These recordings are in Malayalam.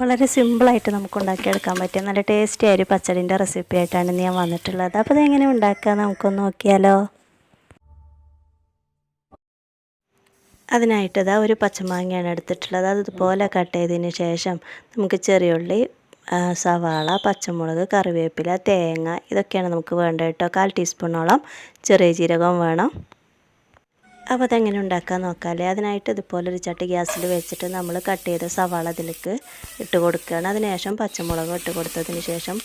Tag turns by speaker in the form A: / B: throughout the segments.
A: വളരെ സിമ്പിളായിട്ട് നമുക്ക് ഉണ്ടാക്കിയെടുക്കാൻ പറ്റും. നല്ല ടേസ്റ്റി ആയൊരു പച്ചടിന്റെ റെസിപ്പി ആയിട്ടാണ് ഞാൻ വന്നിട്ടുള്ളത്. അപ്പോൾ അതെങ്ങനെ ഉണ്ടാക്കുക നമുക്കൊന്ന് നോക്കിയാലോ? അതിനായിട്ട് ഇതാ ഒരു പച്ചമാങ്ങയാണ് എടുത്തിട്ടുള്ളത്. അത് ഇതുപോലെ കട്ട് ചെയ്തതിന് ശേഷം നമുക്ക് ചെറിയ ഉള്ളി സവാള പച്ചമുളക് കറിവേപ്പില തേങ്ങ ഇതൊക്കെയാണ് നമുക്ക് വേണ്ടത് കേട്ടോ. കാൽ ടീസ്പൂണോളം ചെറിയ ജീരകം വേണം. അപ്പോൾ അതെങ്ങനെ ഉണ്ടാക്കാൻ നോക്കാമല്ലേ അതിനായിട്ട് ഇതുപോലെ ഒരു ചട്ടി ഗ്യാസിൽ വെച്ചിട്ട് നമ്മൾ കട്ട് ചെയ്ത സവാള അതിലേക്ക് ഇട്ട് കൊടുക്കുകയാണ്. അതിനുശേഷം പച്ചമുളക് ഇട്ട് കൊടുത്തതിന് ശേഷം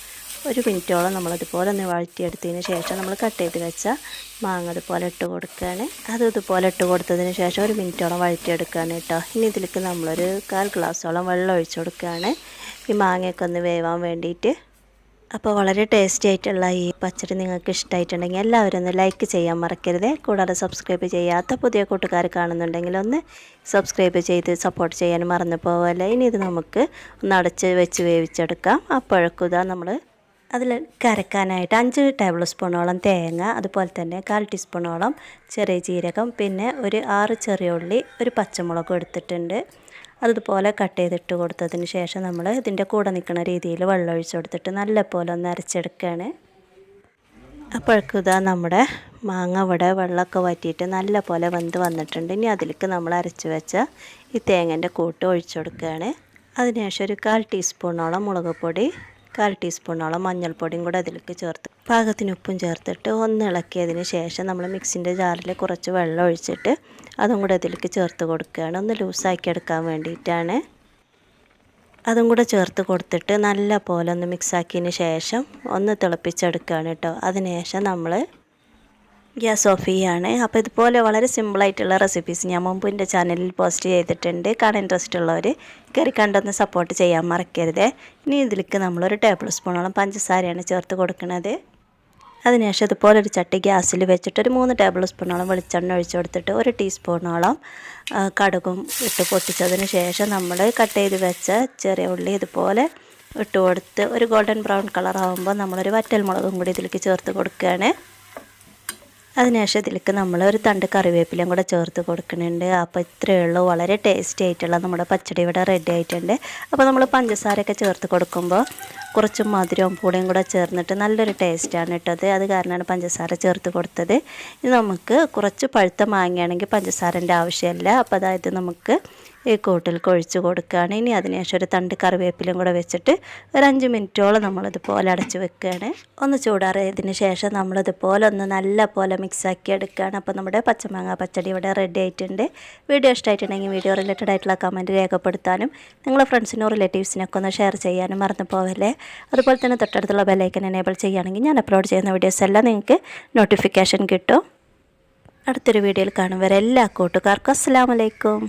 A: ഒരു മിനിറ്റോളം നമ്മളതുപോലെ ഒന്ന് വഴറ്റിയെടുത്തതിന് ശേഷം നമ്മൾ കട്ട് ചെയ്ത് വെച്ച മാങ്ങ ഇതുപോലെ ഇട്ട് കൊടുക്കുകയാണ്. അത് ഇതുപോലെ ഇട്ട് കൊടുത്തതിന് ശേഷം ഒരു മിനിറ്റോളം വഴറ്റിയെടുക്കുകയാണ് കേട്ടോ. ഇനി ഇതിലേക്ക് നമ്മളൊരു കാൽ ഗ്ലാസ്സോളം വെള്ളം ഒഴിച്ചു കൊടുക്കുകയാണ്. ഈ മാങ്ങയൊക്കെ ഒന്ന് വേവാൻ വേണ്ടിയിട്ട് അപ്പോൾ വളരെ ടേസ്റ്റി ആയിട്ടുള്ള ഈ പച്ചടി നിങ്ങൾക്ക് ഇഷ്ടമായിട്ടുണ്ടെങ്കിൽ എല്ലാവരും ഒന്ന് ലൈക്ക് ചെയ്യാൻ മറക്കരുത്. കൂടാതെ സബ്സ്ക്രൈബ് ചെയ്യാത്ത പുതിയ കൂട്ടുകാർ കാണുന്നുണ്ടെങ്കിൽ ഒന്ന് സബ്സ്ക്രൈബ് ചെയ്ത് സപ്പോർട്ട് ചെയ്യാൻ മറന്നു പോവല്ലേ. ഇനി ഇത് നമുക്ക് ഒന്ന് അടച്ച് വെച്ച് വേവിച്ചെടുക്കാം. അപ്പോഴേക്കും ഇതാ നമ്മൾ അതിൽ കരക്കാനായിട്ട് അഞ്ച് ടേബിൾ സ്പൂണോളം തേങ്ങ അതുപോലെ തന്നെ കാൽ ടീസ്പൂണോളം ചെറിയ ജീരകം പിന്നെ ഒരു ആറ് ചെറിയ ഉള്ളി ഒരു പച്ചമുളകും എടുത്തിട്ടുണ്ട്. അതുപോലെ കട്ട് ചെയ്തിട്ട് കൊടുത്തതിന് ശേഷം നമ്മൾ ഇതിന്റെ കൂടെ നിൽക്കുന്ന രീതിയിൽ വെള്ളം ഒഴിച്ച് കൊടുത്തിട്ട് നല്ലപോലെ ഒന്ന് അരച്ചെടുക്കുകയാണ്. അപ്പോഴേക്കും ഇതാ നമ്മുടെ മാങ്ങ ഇവിടെ വെള്ളമൊക്കെ വറ്റിയിട്ട് നല്ല പോലെ വെന്ത് വന്നിട്ടുണ്ട്. ഇനി അതിലേക്ക് നമ്മൾ അരച്ച് വെച്ച ഈ തേങ്ങന്റെ കൂട്ട് ഒഴിച്ചു കൊടുക്കുകയാണ്. അതിനുശേഷം ഒരു കാൽ ടീസ്പൂണോളം മുളക് പൊടി കാൽ ടീസ്പൂണോളം മഞ്ഞൾപ്പൊടിയും കൂടെ അതിലേക്ക് ചേർത്ത് പാകത്തിന് ഉപ്പും ചേർത്തിട്ട് ഒന്ന് ഇളക്കിയതിന് ശേഷം നമ്മൾ മിക്സിന്റെ ജാറിൽ കുറച്ച് വെള്ളം ഒഴിച്ചിട്ട് അതും കൂടെ അതിലേക്ക് ചേർത്ത് കൊടുക്കുകയാണ്. ഒന്ന് ലൂസാക്കി എടുക്കാൻ വേണ്ടിയിട്ടാണ്. അതും കൂടെ ചേർത്ത് കൊടുത്തിട്ട് നല്ല പോലെ ഒന്ന് മിക്സാക്കിയതിന് ശേഷം ഒന്ന് തിളപ്പിച്ചെടുക്കുകയാണ് കേട്ടോ. അതിനുശേഷം നമ്മൾ ഗ്യാസ് ഓഫ് ചെയ്യാണ് അപ്പോൾ ഇതുപോലെ വളരെ സിമ്പിളായിട്ടുള്ള റെസിപ്പീസ് ഞാൻ മുമ്പ് എന്റെ ചാനലിൽ പോസ്റ്റ് ചെയ്തിട്ടുണ്ട്. കാണാൻ ഇൻട്രസ്റ്റ് ഉള്ളവർ കയറി കണ്ടൊന്ന് സപ്പോർട്ട് ചെയ്യാൻ മറക്കരുത്. ഇനി ഇതിലേക്ക് നമ്മളൊരു ടേബിൾ സ്പൂണോളം പഞ്ചസാരയാണ് ചേർത്ത് കൊടുക്കുന്നത്. അതിനുശേഷം ഇതുപോലെ ഒരു ചട്ടി ഗ്യാസിൽ വെച്ചിട്ട് ഒരു മൂന്ന് ടേബിൾ സ്പൂണോളം വെളിച്ചെണ്ണ ഒഴിച്ചു കൊടുത്തിട്ട് ഒരു ടീസ്പൂണോളം കടുകും ഇട്ട് പൊട്ടിച്ചതിന് ശേഷം നമ്മൾ കട്ട് ചെയ്ത് വെച്ച ചെറിയ ഉള്ളി ഇതുപോലെ ഇട്ട് കൊടുത്ത് ഒരു ഗോൾഡൻ ബ്രൗൺ കളർ ആകുമ്പോൾ നമ്മളൊരു വറ്റൽ മുളകും കൂടി ഇതിലേക്ക് ചേർത്ത് കൊടുക്കുകയാണ്. അതിനുശേഷം ഇതിലേക്ക് നമ്മൾ ഒരു തണ്ട് കറിവേപ്പിലയും കൂടെ ചേർത്ത് കൊടുക്കുന്നുണ്ട്. അപ്പോൾ ഇത്രയേ ഉള്ളൂ. വളരെ ടേസ്റ്റി ആയിട്ടുള്ള നമ്മുടെ പച്ചടി ഇവിടെ റെഡി ആയിട്ടുണ്ട്. അപ്പോൾ നമ്മൾ പഞ്ചസാരയൊക്കെ ചേർത്ത് കൊടുക്കുമ്പോൾ കുറച്ച് മധുരവും പൂടിയും കൂടെ ചേർന്നിട്ട് നല്ലൊരു ടേസ്റ്റാണ് ഇട്ടത് അത്. കാരണമാണ് പഞ്ചസാര ചേർത്ത് കൊടുത്തത്. ഇനി നമുക്ക് കുറച്ച് പഴുത്ത മാങ്ങയാണെങ്കിൽ പഞ്ചസാരന്റെ ആവശ്യമില്ല. അപ്പോൾ അതായത് നമുക്ക് ഈ കൂട്ടിൽ കൊഴിച്ച് കൊടുക്കുകയാണ്. ഇനി അതിനുശേഷം ഒരു തണ്ട് കറിവേപ്പിലും കൂടെ വെച്ചിട്ട് ഒരു അഞ്ച് മിനിറ്റോളം നമ്മളിതുപോലെ അടച്ച് വെക്കുകയാണ്. ഒന്ന് ചൂടാറിയതിന് ശേഷം നമ്മളിതുപോലെ ഒന്ന് നല്ല പോലെ മിക്സാക്കി എടുക്കുകയാണ്. അപ്പോൾ നമ്മുടെ പച്ചമാങ്ങ പച്ചടി ഇവിടെ റെഡി ആയിട്ടുണ്ട്. വീഡിയോ ഇഷ്ടമായിട്ടുണ്ടെങ്കിൽ വീഡിയോ റിലേറ്റഡ് ആയിട്ടുള്ള കമന്റ് രേഖപ്പെടുത്താനും നിങ്ങളെ ഫ്രണ്ട്സിനോ റിലേറ്റീവ്സിനൊക്കെ ഒന്ന് ഷെയർ ചെയ്യാനും മറന്നു പോവല്ലേ. അതുപോലെ തന്നെ തൊട്ടടുത്തുള്ള ബെലൈക്കൻ എനേബിൾ ചെയ്യുകയാണെങ്കിൽ ഞാൻ അപ്ലോഡ് ചെയ്യുന്ന വീഡിയോസ് എല്ലാം നിങ്ങൾക്ക് നോട്ടിഫിക്കേഷൻ കിട്ടും. അടുത്തൊരു വീഡിയോയിൽ കാണും വരെ എല്ലാ കൂട്ടുകാർക്കും. അസ്സാം വലൈക്കും